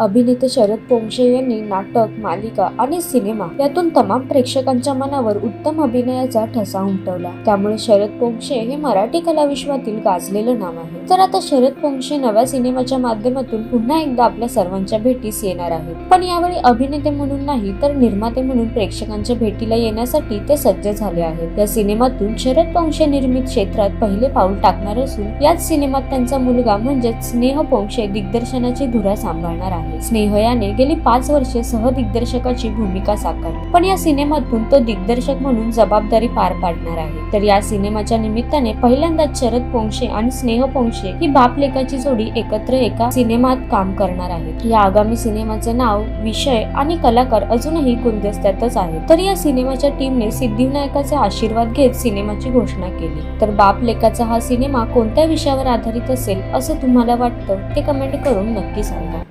अभिनेते शरद पोंक्षे यांनी नाटक मालिका आणि सिनेमा यातून तमाम प्रेक्षकांच्या मनावर उत्तम अभिनयाचा ठसा उमटवला. त्यामुळे शरद पोंक्षे हे मराठी कलाविश्वातील गाजलेलं नाव आहे. तर आता शरद पोंक्षे नव्या सिनेमाच्या माध्यमातून पुन्हा एकदा आपल्या सर्वांच्या भेटीस येणार आहेत. पण यावेळी अभिनेते म्हणून नाही तर निर्माते म्हणून प्रेक्षकांच्या भेटीला येण्यासाठी ते सज्ज झाले आहेत. या सिनेमातून शरद पोंक्षे निर्मित क्षेत्रात पहिले पाऊल टाकणार असून याच सिनेमात त्यांचा मुलगा म्हणजेच स्नेह पोंक्षे दिग्दर्शनाची धुरा सांभाळणार आहे. स्नेह याने गेली पाच वर्षे सहदिग्दर्शकाची भूमिका साकारली. पण या सिनेमातून तो दिग्दर्शक म्हणून जबाबदारी पार पाडणार आहे. तर या सिनेमाच्या निमित्ताने पहिल्यांदाच शरद पोंक्षे आणि स्नेह पोंक्षे ही बापलेखाची जोडी एकत्र एका सिनेमात काम करणार आहेत. या आगामी सिनेमाचे नाव विषय आणि कलाकार अजूनही गुंदस्त्यातच आहेत. तर या सिनेमाच्या टीमने सिद्धिविनायकाचे आशीर्वाद घेत सिनेमाची घोषणा केली. तर बापलेखाचा हा सिनेमा कोणत्या विषयावर आधारित असेल असं तुम्हाला वाटतं ते कमेंट करून नक्की सांगा.